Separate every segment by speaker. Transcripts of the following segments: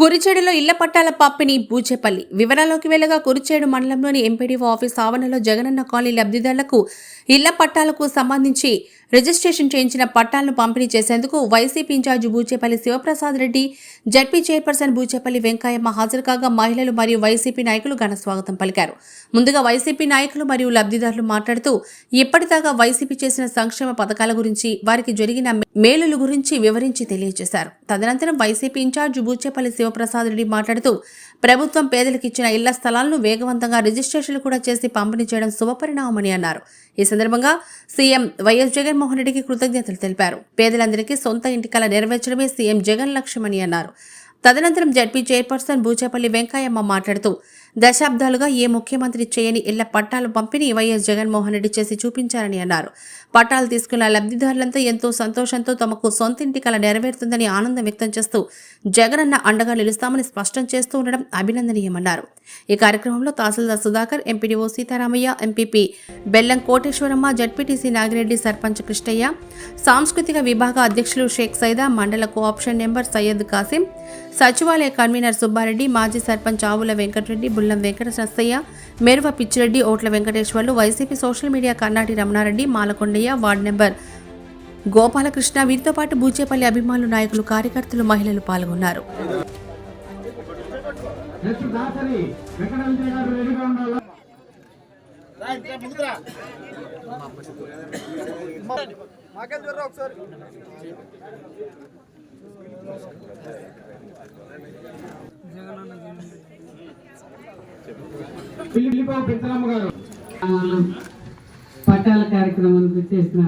Speaker 1: కురిచేడులో ఇళ్ళ పట్టాల పంపిణీ బూచేపల్లి. వివరాల్లోకి వెళ్ళగా కురిచేడు మండలంలోని ఎంపీడీఓ ఆఫీస్ ఆవరణలో జగనన్న కాలనీ లబ్ధిదారులకు ఇళ్ళ పట్టాలకు సంబంధించి రిజిస్ట్రేషన్ చేయించిన పట్టాలను పంపిణీ చేసేందుకు YCP incharge Buchepalli Sivaprasad Reddy ZP chairperson Buchepalli Venkayamma హాజరు కాగా మహిళలు మరియు వైసీపీ నాయకులు ఘన స్వాగతం పలికారు. ముందుగా వైసీపీ నాయకులు మరియు లబ్ధిదారులు మాట్లాడుతూ ఇప్పటిదాకా వైసీపీ చేసిన సంక్షేమ పథకాల గురించి వారికి జరిగిన మేలుల గురించి వివరించి తెలియజేశారు. తదనంతరం వైసీపీ ఇన్ఛార్జ్ బూచేపల్లి శివప్రసాద్ రెడ్డి మాట్లాడుతూ ప్రభుత్వం పేదలకు ఇచ్చిన ఇళ్ళ స్థలాలను వేగవంతంగా రిజిస్ట్రేషన్లు కూడా చేసి పంపిణీ చేయడం శుభపరిణామని అన్నారు. ఈ సందర్భంగా సీఎం వైఎస్ జగన్ జగన్మోహన్ రెడ్డికి కృతజ్ఞతలు తెలిపారు. పేదలందరికీ సొంత ఇంటి కళ నెరవేర్చడమే సీఎం జగన్ లక్ష్యమని అన్నారు. తదనంతరం జడ్పీ చైర్పర్సన్ బూచేపల్లి వెంకయ్యమ్మ మాట్లాడుతూ దశాబ్దాలుగా ఏ ముఖ్యమంత్రి చేయని ఇళ్ళ పట్టాలు పంపిణీ వైఎస్ జగన్మోహన్ రెడ్డి చేసి చూపించారని అన్నారు. పట్టాలు తీసుకున్న లబ్ధిదారులంతా ఎంతో సంతోషంతో తమకు సొంతింటి కల నెరవేరుతుందని ఆనందం వ్యక్తం చేస్తూ జగనన్న అండగా నిలుస్తామని స్పష్టం చేస్తూ ఉండడం అభినందనీయమన్నారు. ఈ కార్యక్రమంలో tahsildar Sudhakar MPDO Sitaramayya MPP Bellam Koteswaramma ZPTC Nagireddy sarpanch Krishnayya సాంస్కృతిక విభాగ అధ్యక్షులు షేక్ సైదా మండల కోఆప్షన్ నెంబర్ సయ్యద్ కాసిం సచివాలయ కన్వీనర్ సుబ్బారెడ్డి మాజీ సర్పంచ్ ఆవుల Venkatareddy Bullam Venkata Sastayya Meruva Pichireddy Otla Venkateswarlu YCP social media Karnati Ramanareddy Malakondayya ward number Gopalakrishna. వీరితో పాటు బూచేపల్లి అభిమానులు నాయకులు కార్యకర్తలు మహిళలు పాల్గొన్నారు.
Speaker 2: నెక్స్ట్
Speaker 3: పట్టాల కార్యక్రమానికి చేసిన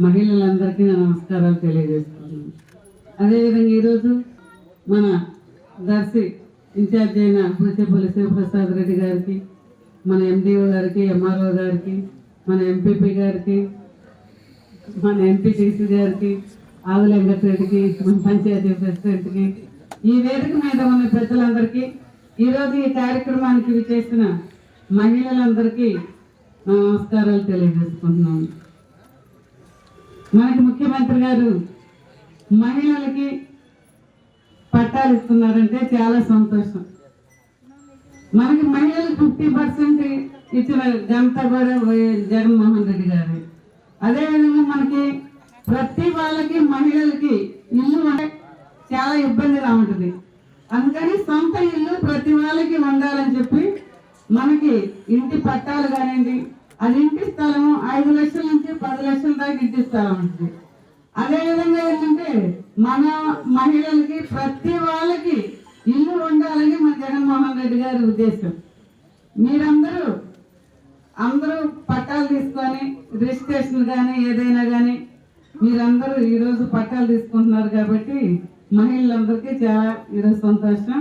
Speaker 3: మహిళలందరికీ నా నమస్కారాలు తెలియజేస్తున్నాను. అదేవిధంగా ఈరోజు మన దర్శి ఇన్ఛార్జ్ అయిన పూచేపల్లి శివప్రసాద్ రెడ్డి గారికి మన ఎండిఓ గారికి ఎంఆర్ఓ గారికి మన ఎంపీపీ గారికి మన ఎంపీటీసీ గారికి ఆవుల వెంకటరెడ్డికి మన పంచాయతీ ప్రెసిడెంట్కి ఈ వేదిక మీద ఉన్న పెద్దలందరికీ ఈరోజు ఈ కార్యక్రమానికి విచేసిన మహిళలందరికీ నమస్కారాలు తెలియజేసుకుంటున్నాను. మనకి ముఖ్యమంత్రి గారు మహిళలకి పట్టాలు ఇస్తున్నారంటే చాలా సంతోషం. మనకి మహిళలకు ఫిఫ్టీ పర్సెంట్ ఇచ్చిన ఘనత కూడా జగన్మోహన్ రెడ్డి గారు. అదేవిధంగా మనకి ప్రతి వాళ్ళకి మహిళలకి ఇల్లు అంటే చాలా ఇబ్బందిగా ఉంటుంది అందుకని సొంత ఇల్లు ప్రతి వాళ్ళకి ఉండాలని చెప్పి మనకి ఇంటి పట్టాలు కానివ్వండి అది ఇంటి స్థలం ఐదు లక్షల నుంచి పది లక్షల దాకా ఇంటి స్థలం ఉంటుంది అదేవిధంగా ఏంటంటే మన మహిళలకి ప్రతి వాళ్ళకి ఇల్లు ఉండాలని మన జగన్మోహన్ రెడ్డి గారి ఉద్దేశం. మీరందరూ అందరూ పట్టాలు తీసుకొని రిజిస్ట్రేషన్ కానీ ఏదైనా కానీ మీరందరూ ఈరోజు పట్టాలు తీసుకుంటున్నారు కాబట్టి మహిళలందరికీ చాలా ఈరోజు సంతోషం.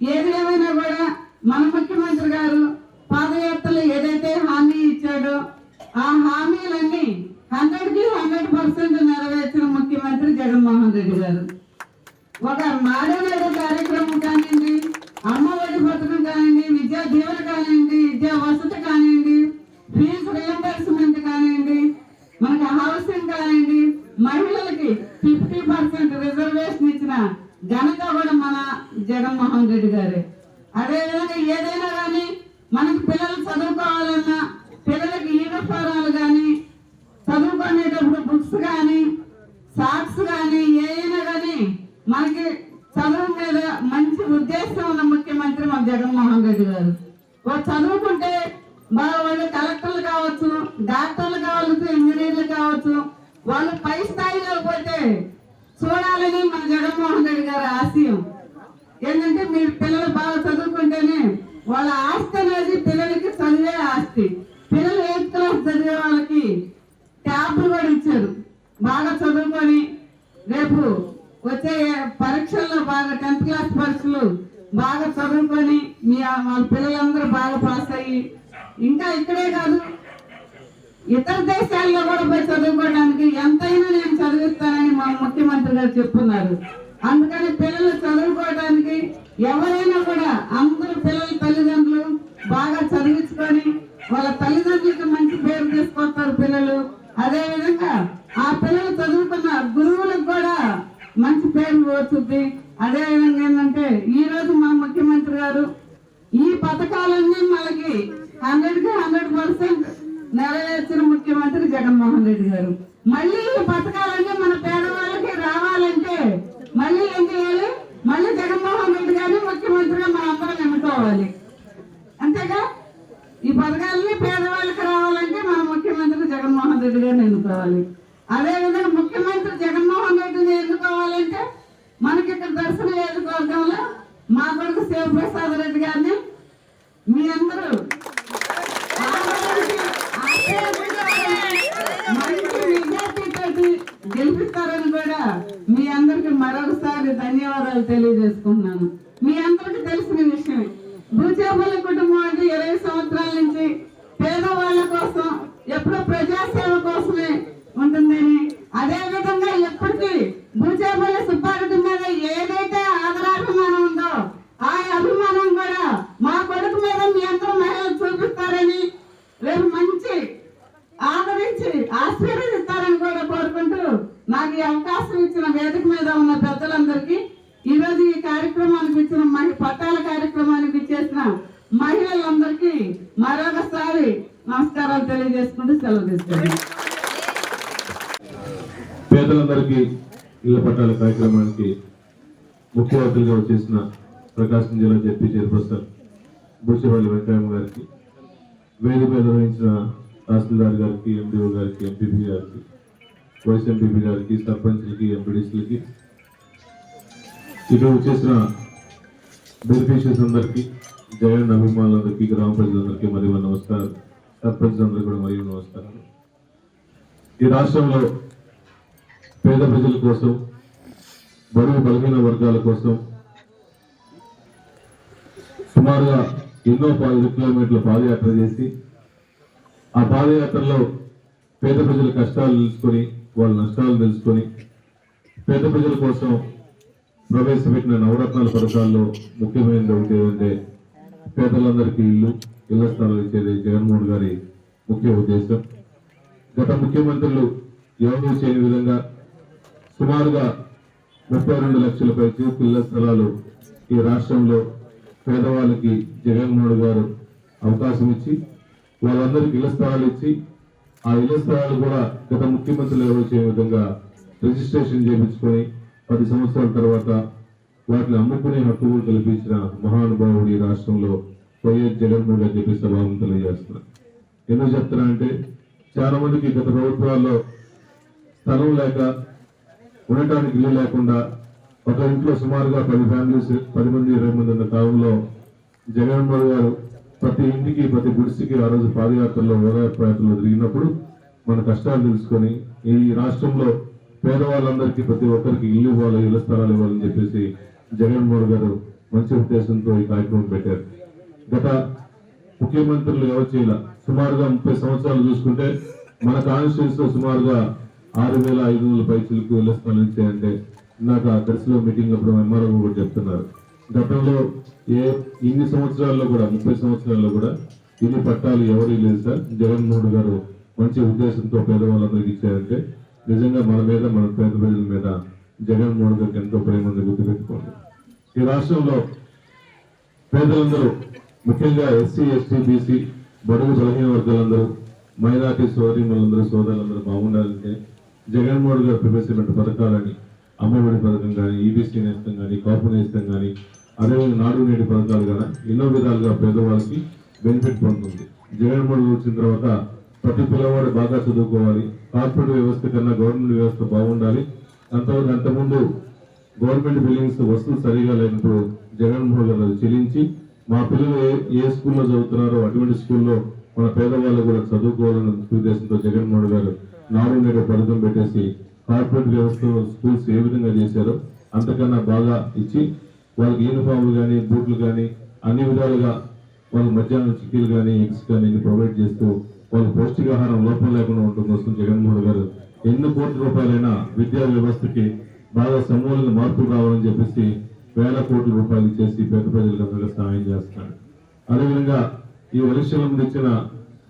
Speaker 3: ఏది ఏమైనా కూడా మన ముఖ్యమంత్రి గారు పాదయాత్రలో ఏదైతే హామీ ఇచ్చాడో ఆ హామీలన్నీ హండ్రెడ్కి హండ్రెడ్ పర్సెంట్ నెరవేర్చిన ముఖ్యమంత్రి జగన్మోహన్ రెడ్డి గారు. ఒక నాడేనాడు కార్యక్రమం కానివ్వండి అమ్మఒడి పథకం కానివ్వండి విద్యా దీవెన కానివ్వండి విద్యా వసతి కానివ్వండి ఫీజు రియంబర్స్మెంట్ కానివ్వండి మనకి హౌసింగ్ కానివ్వండి మహిళలకి ఫిఫ్టీ పర్సెంట్ రిజర్వేషన్ ఇచ్చిన ఘనత కూడా మన జగన్మోహన్ రెడ్డి గారే అదేవిధంగా ఏదైనా కానీ మనకి పిల్లలు చదువుకోవాలన్నా పిల్లలకి యూనిఫారాలు కానీ చదువుకునేటప్పుడు బుక్స్ కానీ సాక్స్ కానీ ఏమైనా కానీ మనకి చదువు మీద మంచి ఉద్దేశం ఉన్న ముఖ్యమంత్రి మన జగన్మోహన్ రెడ్డి గారు. వాళ్ళు చదువుకుంటే బాగా వాళ్ళు కలెక్టర్లు కావచ్చు డాక్టర్లు కావచ్చు ఇంజనీర్లు కావచ్చు వాళ్ళు పై స్థాయిలో పోతే చూడాలని మన జగన్మోహన్ రెడ్డి గారి ఆశయం. ఏంటంటే మీరు పిల్లలు బాగా చదువుకుంటేనే వాళ్ళ ఆస్తి అనేది పిల్లలకి చదివే ఆస్తి. పిల్లలు ఎయిత్ క్లాస్ చదివే వాళ్ళకి ట్యాబ్లు కూడా ఇచ్చారు. బాగా చదువుకొని రేపు వచ్చే పరీక్షల్లో బాగా టెన్త్ క్లాస్ పరీక్షలు బాగా చదువుకొని మీ వాళ్ళ పిల్లలందరూ బాగా పాస్ అయ్యి ఇంకా ఇక్కడే కాదు ఇతర దేశాల్లో కూడా పోయి చదువుకోవడానికి ఎంతైనా నేను చదివిస్తానని మా ముఖ్యమంత్రి గారు చెప్తున్నారు. అందుకని పిల్లలు చదువుకోవడానికి ఎవరైనా కూడా అందరూ పిల్లల తల్లిదండ్రులు బాగా చదివించుకొని వాళ్ళ తల్లిదండ్రులకి మంచి పేరు తీసుకొస్తారు పిల్లలు. అదే విధంగా ఆ పిల్లలు చదువుకున్న గురువులకు కూడా మంచి పేరు వచ్చుద్ది అదే విధంగా ఏంటంటే ఈ రోజు మన ముఖ్యమంత్రి గారు ఈ పథకాలన్నీ మనకి హండ్రెడ్కి హండ్రెడ్ పర్సెంట్ నెరవేర్చిన ముఖ్యమంత్రి జగన్మోహన్ రెడ్డి గారు మళ్ళీ ఈ పథకాలన్నీ మన పేదవాళ్ళకి రావాలంటే మళ్ళీ ఏం చేయాలి మళ్ళీ జగన్మోహన్ రెడ్డి గారిని ముఖ్యమంత్రిగా మనందరం అంతేగా? ఈ పథకాలని పేదవాళ్ళకి రావాలంటే మన ముఖ్యమంత్రి జగన్మోహన్ రెడ్డి గారిని ఎన్నుకోవాలి అదేవిధంగా ముఖ్యమంత్రి జగన్మోహన్ రెడ్డిని ఎన్నుకోవాలంటే మనకి ఇక్కడ దర్శన నియోజకవర్గంలో మా కొడుకు శివప్రసాద్ రెడ్డి గారిని మీ అందరూ గెలిపిస్తారని కూడా మీ అందరికి మరొకసారి ధన్యవాదాలు తెలియజేసుకుంటున్నాను మీ అందరికి తెలిసిన విషయమే భూచేపల్లి కుటుంబం అంటే ఇరవై సంవత్సరాల నుంచి పేదవాళ్ళ కోసం ఎప్పుడూ ప్రజాసేవ కోసమే ఉంటుందని అదే విధంగా ఎప్పటికీ భూచేపల్లి సుబ్బారెడ్డి మీద ఏదైతే ఆదరాభిమానం ఉందో ఆ అభిమానం కూడా మా కొడుకు మీద మీ అందరూ మహిళలు చూపిస్తారని రేపు మంచి ఆదరించి ఆశీర్వదిస్తారని కూడా కోరుకుంటూ నాకు ఈ అవకాశం ఇచ్చిన వేదిక మీద ఉన్న పెద్దలందరికీ ఈ రోజు ఈ కార్యక్రమానికి ఇచ్చిన మహి పట్టాల కార్యక్రమానికి ఇచ్చేసిన మహిళలందరికీ మరొకసారి నమస్కారాలు తెలియజేసుకుంటూ సెలవు తీసుకుంటాను
Speaker 4: పేదలందరికీ ఇళ్ళ పట్టాల కార్యక్రమానికి ముఖ్య అతిథిగా వచ్చేసిన ప్రకాశం జిల్లా జడ్పీ చైర్పర్సన్ బుచ్చిపల్లి వెంకయ్య గారికి వేదిక నిర్వహించిన తహసీల్దార్ గారికి ఎండిఓ గారికి ఎంపీపీ గారికి వైస్ ఎంపీపీ గారికి సర్పంచ్లకి ఎంపీడీసీలకి ఇక్కడ వచ్చేసిన బెనిఫిషియర్స్ అందరికీ జగన్ అభిమానులందరికీ గ్రామ ప్రజలందరికీ మరియు నమస్కారం. సర్పంచ్లందరికీ కూడా మరియు నమస్కారం ఈ రాష్ట్రంలో పేద ప్రజల కోసం బడుగు బలహీన వర్గాల కోసం సుమారుగా ఎన్నో పది కిలోమీటర్ల పాదయాత్ర చేసి ఆ పాదయాత్రలో పేద ప్రజల కష్టాలు తెలుసుకొని వాళ్ళ నష్టాలు తెలుసుకొని పేద ప్రజల కోసం ప్రవేశపెట్టిన నవరత్నాల పథకాల్లో ముఖ్యమైనది ఒకటి ఏంటంటే పేదలందరికీ ఇల్లు ఇళ్ళ స్థలాలు ఇచ్చేది జగన్మోహన్ గారి ముఖ్య ఉద్దేశం. గత ముఖ్యమంత్రులు ఎవరూ చేయని విధంగా సుమారుగా ముప్పై రెండు లక్షల పైకి పిల్ల స్థలాలు ఈ రాష్ట్రంలో పేదవాళ్ళకి జగన్మోహన్ గారు అవకాశం ఇచ్చి వాళ్ళందరికీ ఇళ్ళ స్థలాలు ఇచ్చి ఆ ఇళ్ళ స్థలాలు కూడా గత ముఖ్యమంత్రులు ఎవరు చేయని విధంగా రిజిస్ట్రేషన్ చేయించుకొని పది సంవత్సరాల తర్వాత వాటిని అమ్ముకునే హక్కు కూడా కల్పించిన మహానుభావుడు ఈ రాష్ట్రంలో వైఎస్ జగన్మోహన్ గారు చెప్పి సభావం తెలియజేస్తున్నారు ఎందుకు చెప్తున్నా అంటే చాలా మందికి గత ప్రభుత్వాల్లో స్థలం లేక ఉండటానికి ఇల్లు లేకుండా ఒక ఇంట్లో సుమారుగా పది ఫ్యామిలీస్ పది మంది ఇరవై మంది ఉన్న కాలంలో జగన్మోహన్ గారు ప్రతి ఇంటికి ప్రతి గుడిసికి ఆ రోజు పాదయాత్రలో ఓదార్పు యాత్రలో తిరిగినప్పుడు మన కష్టాలు తెలుసుకొని ఈ రాష్ట్రంలో పేదవాళ్ళందరికీ ప్రతి ఒక్కరికి ఇల్లు ఇవ్వాలి ఇళ్ళ స్థలాలు ఇవ్వాలని చెప్పేసి జగన్మోహన్ గారు మంచి ఉద్దేశంతో ఈ కార్యక్రమం పెట్టారు. గత ముఖ్యమంత్రులు ఎవరు చేయాల? సుమారుగా ముప్పై సంవత్సరాలు చూసుకుంటే మన కాన్స్టిట్యూన్స్ సుమారుగా ఆరు వేల ఐదు వందల పైసలకు ఇళ్ళ స్థలం అంటే ఇందాక దర్శలో మీటింగ్ అప్పుడు ఎంఆర్ఓ కూడా చెప్తున్నారు. గతంలో ఏ ఇన్ని సంవత్సరాల్లో కూడా ముప్పై సంవత్సరాల్లో కూడా ఇన్ని పట్టాలు ఎవరు లేదు సార్. జగన్మోహన్ గారు మంచి ఉద్దేశంతో పేదవాళ్ళందరికీ ఇచ్చారంటే నిజంగా మన మీద మన పేద ప్రజల మీద జగన్మోహన్ గారికి ఎంతో ప్రేమ ఉంది గుర్తుపెట్టుకోండి ఈ రాష్ట్రంలో పేదలందరూ ముఖ్యంగా ఎస్సీ ఎస్టీ బీసీ బడుగు బలహీన వర్గాలందరూ మైనార్టీ సోదరిమలందరూ సోదరులందరూ బాగుండాలంటే జగన్మోహన్ గారు ప్రవేశపెట్టిన పథకాలని అమ్మఒడి పథకం కానీ ఈబీసీ నేస్తం కానీ కాపు నేస్తం కానీ అదేవిధంగా నాడు నేటి పథకాలు కానీ ఎన్నో విధాలుగా పేదవాళ్ళకి బెనిఫిట్ పొందుతుంది. జగన్మోహన్ వచ్చిన తర్వాత ప్రతి పిల్లవాడు బాగా చదువుకోవాలి కార్పొరేట్ వ్యవస్థ కన్నా గవర్నమెంట్ వ్యవస్థ బాగుండాలి. అంతవరకు అంతకుముందు గవర్నమెంట్ బిల్డింగ్స్ వస్తువులు సరిగా లేనప్పుడు జగన్మోహన్ గారు అది చెల్లించి మా పిల్లలు ఏ ఏ స్కూల్లో చదువుతున్నారో అటువంటి స్కూల్లో మన పేదవాళ్ళు కూడా చదువుకోవాలన్న ఉద్దేశంతో జగన్మోహన్ గారు నాడు నేడు పథకం పెట్టేసి కార్పొరేట్ వ్యవస్థ స్కూల్స్ ఏ విధంగా చేశారో అంతకన్నా బాగా ఇచ్చి వాళ్ళకి యూనిఫామ్లు కానీ బూట్లు కానీ అన్ని విధాలుగా వాళ్ళకి మధ్యాహ్నం చిక్కీలు కానీ ఎగ్స్ కానీ ప్రొవైడ్ చేస్తూ వాళ్ళ పౌష్టికాహారం లోపం లేకుండా ఉండటం కోసం జగన్మోహన్ గారు ఎన్ని కోట్ల రూపాయలైనా విద్యా వ్యవస్థకి బాగా సమూలంగా మార్పులు రావాలని చెప్పేసి వేల కోట్ల రూపాయలు ఇచ్చేసి పేద ప్రజలకు అందరికీ సహాయం చేస్తున్నాడు అదేవిధంగా ఈ ఎలక్షన్ల ముందు ఇచ్చిన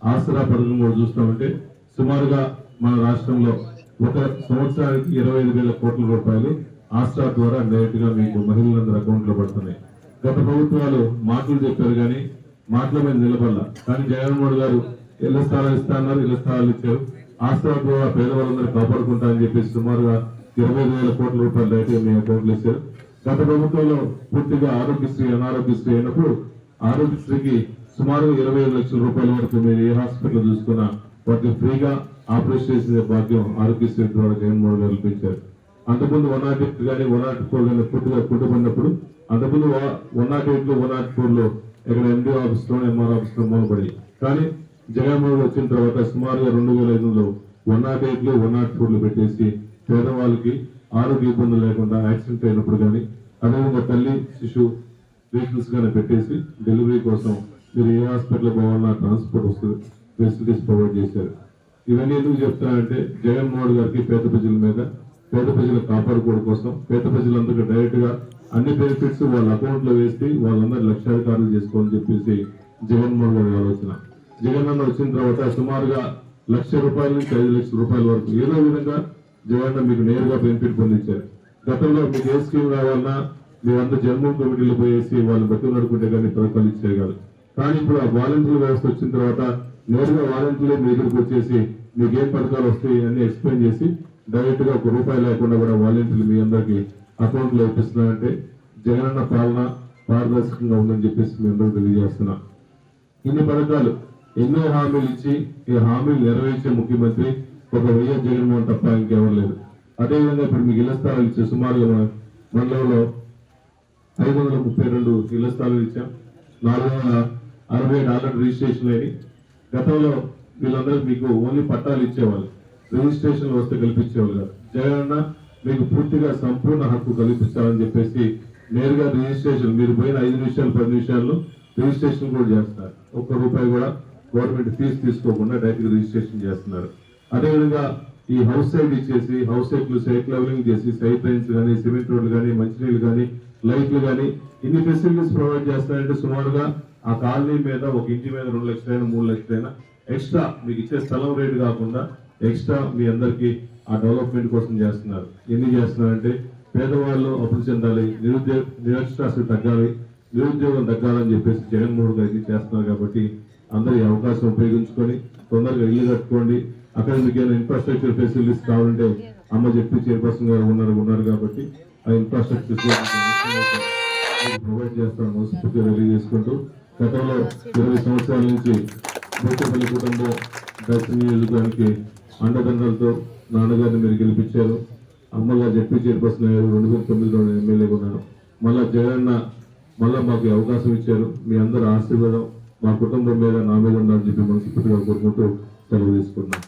Speaker 4: ఆసరా పథకం కూడా చూస్తామంటే సుమారుగా మన రాష్ట్రంలో ఒక సంవత్సరానికి ఇరవై ఐదు వేల కోట్ల రూపాయలు ఆస్ట్రా ద్వారా డైరెక్ట్గా మీకు మహిళలందరి అకౌంట్లో పడుతున్నాయి. గత ప్రభుత్వాలు మాటలు చెప్పారు కానీ మాటల మీద నిలబడాల. కానీ జగన్మోహన్ గారు ఇళ్ళ స్థలాలు ఇస్తా అన్నారు ఇళ్ళ స్థలాలు ఇచ్చారు. ఆస్ట్రా ద్వారా పేదవాళ్ళందరూ కాపాడుకుంటా అని చెప్పేసి సుమారుగా ఇరవై వేల కోట్ల రూపాయలు డైరెక్ట్గా మీ అకౌంట్లో ఇచ్చారు. గత ప్రభుత్వంలో పూర్తిగా ఆరోగ్యశ్రీ అనారోగ్యశ్రీ అయినప్పుడు ఆరోగ్యశ్రీకి సుమారు ఇరవై ఐదు లక్షల రూపాయల వరకు మీరు ఏ హాస్పిటల్ చూసుకున్నా వాటికి ఫ్రీగా ఆపరేషన్ చేసే భాగ్యం ఆరోగ్యశ్రీ ద్వారా జగన్మోహన్ గారు కల్పించారు అంతకుముందు వన్ నాట్ ఎయిట్ కానీ వన్ నాట్ ఫోర్ కానీ పుట్టుగా కుంటుపడినప్పుడు అంతకుముందు వన్ నాట్ ఎయిట్లో వన్ నాట్ ఫోర్లో ఇక్కడ ఎండి ఆఫీస్లో ఎంఆర్ ఆఫీస్లో మూలపడి కానీ జగన్మోహన్ వచ్చిన తర్వాత సుమారుగా రెండు వేల ఐదులో వన్ నాట్ ఎయిట్లో వన్ నాట్ ఫోర్లో పెట్టేసి పేదవాళ్ళకి ఆరోగ్య ఇబ్బందులు లేకుండా యాక్సిడెంట్ అయినప్పుడు కానీ అదేవిధంగా తల్లి శిశు వెహికల్స్ కానీ పెట్టేసి డెలివరీ కోసం మీరు ఏ హాస్పిటల్ పోవాలన్నా ట్రాన్స్పోర్ట్ వస్తుంది ఫెసిలిటీస్ ప్రొవైడ్ చేశారు. ఇవన్నీ ఎందుకు చెప్తానంటే జగన్మోహన్ గారికి పేద ప్రజల మీద పేద ప్రజలు కాపాడుకోవడం కోసం పేద ప్రజలందరికీ డైరెక్ట్గా అన్ని బెనిఫిట్స్ వాళ్ళ అకౌంట్లో వేసి వాళ్ళందరూ లక్షాధికారులు చేసుకోవాలని చెప్పేసి జగన్మోహన్ గారి ఆలోచన. జగన్ అన్న వచ్చిన తర్వాత సుమారుగా లక్ష రూపాయల నుంచి ఐదు లక్షల రూపాయల వరకు ఏదో విధంగా జగన్ మీకు నేరుగా బెనిఫిట్ పొందించారు. గతంలో మీకు ఏ స్కీమ్ రావాలన్నా మీరందరూ జన్మం కమిటీలు పోయేసి వాళ్ళు బతులు నడుకుంటే కానీ పథకాలు ఇచ్చేయగలరు కానీ ఇప్పుడు ఆ వాలంటీర్ వ్యవస్థ వచ్చిన తర్వాత నేరుగా వాలంటీర్లు మీ దగ్గరికి వచ్చేసి మీకు ఏం పథకాలు వస్తాయి అని ఎక్స్ప్లెయిన్ చేసి డైరెక్ట్గా ఒక రూపాయి లేకుండా కూడా వాలంటీర్లు మీ అందరికి అకౌంట్లు ఇప్పిస్తున్నారంటే జగనన్న పాలన పారదర్శకంగా ఉందని చెప్పేసి మీ అందరూ తెలియజేస్తున్నా. ఇన్ని పథకాలు ఎన్నో హామీలు ఇచ్చి ఈ హామీలు నెరవేర్చే ముఖ్యమంత్రి ఒక వైఎస్ జగన్మోహన్ తప్ప ఇంకెవరు లేదు అదేవిధంగా ఇప్పుడు మీకు ఇళ్ళ స్థలాలు ఇచ్చే సుమారుగా మన మండలంలో ఐదు వందల ముప్పై రెండు ఇళ్ళ స్థలాలు ఇచ్చాం. నాలుగు వందల అరవై ఏడు ఆల్రెడీ రిజిస్ట్రేషన్ అయినాయి. గతంలో వీళ్ళందరూ మీకు ఓన్లీ పట్టాలు ఇచ్చేవాళ్ళు. రిజిస్ట్రేషన్ వస్తే కల్పించేవాళ్ళు కాదు. జగనన్న మీకు పూర్తిగా సంపూర్ణ హక్కు కల్పించాలని చెప్పేసి నేరుగా రిజిస్ట్రేషన్ మీరు పోయిన ఐదు నిమిషాలు పది నిమిషాల్లో రిజిస్ట్రేషన్ కూడా చేస్తారు ఒక్క రూపాయి కూడా గవర్నమెంట్ ఫీజు తీసుకోకుండా డైరెక్ట్ రిజిస్ట్రేషన్ చేస్తున్నారు. అదేవిధంగా ఈ హౌస్ సైడ్ ఇచ్చేసి హౌస్ సైట్లు సైట్ లెవెలింగ్ చేసి సైట్ లైన్స్ కానీ సిమెంట్ రోడ్లు కానీ మంచినీళ్ళు కానీ లైట్లు కానీ ఇన్ని ఫెసిలిటీస్ ప్రొవైడ్ చేస్తారంటే సుమారుగా ఆ కాలనీ మీద ఒక ఇంటి మీద రెండు లక్షలైనా మూడు లక్షలైనా ఎక్స్ట్రా మీకు ఇచ్చే స్థలం రేటు కాకుండా ఎక్స్ట్రా మీ అందరికి ఆ డెవలప్మెంట్ కోసం చేస్తున్నారు. ఎన్ని చేస్తున్నారంటే పేదవాళ్ళు అభివృద్ధి చెందాలి నిరుద్యోగ నిరక్షరాస్యత తగ్గాలి నిరుద్యోగం తగ్గాలని చెప్పేసి జగన్మోహన్ గారికి చేస్తున్నారు కాబట్టి అందరూ ఈ అవకాశం ఉపయోగించుకొని తొందరగా ఇల్లు కట్టుకోండి. అక్కడ మీకు ఏమైనా ఇన్ఫ్రాస్ట్రక్చర్ ఫెసిలిటీస్ కావాలంటే అమ్మ చెప్పి చైర్పర్సన్ గారు ఉన్నారు ఉన్నారు కాబట్టి ఆ ఇన్ఫ్రాస్ట్రక్చర్ ప్రొవైడ్ చేస్తాను మనస్ఫూర్తిగా తెలియజేసుకుంటూ గతంలో ఇరవై సంవత్సరాల నుంచి భూతపల్లి కుటుంబం దక్షిణ నియోజకవర్గానికి అండదండలతో నాన్నగారిని మీరు గెలిపించారు. అమ్మగారు జడ్పీ చైర్పర్సన్ అయ్యారు. రెండు వేల తొమ్మిదిలో ఎమ్మెల్యేగా ఉన్నాను మళ్ళా జగనన్న మళ్ళా మాకు అవకాశం ఇచ్చారు. మీ అందరి ఆశీర్వాదం మా కుటుంబం మీద నా మీద ఉండాలని చెప్పి మనస్ఫూర్తిగా కోరుకుంటూ సెలవు తీసుకున్నాను.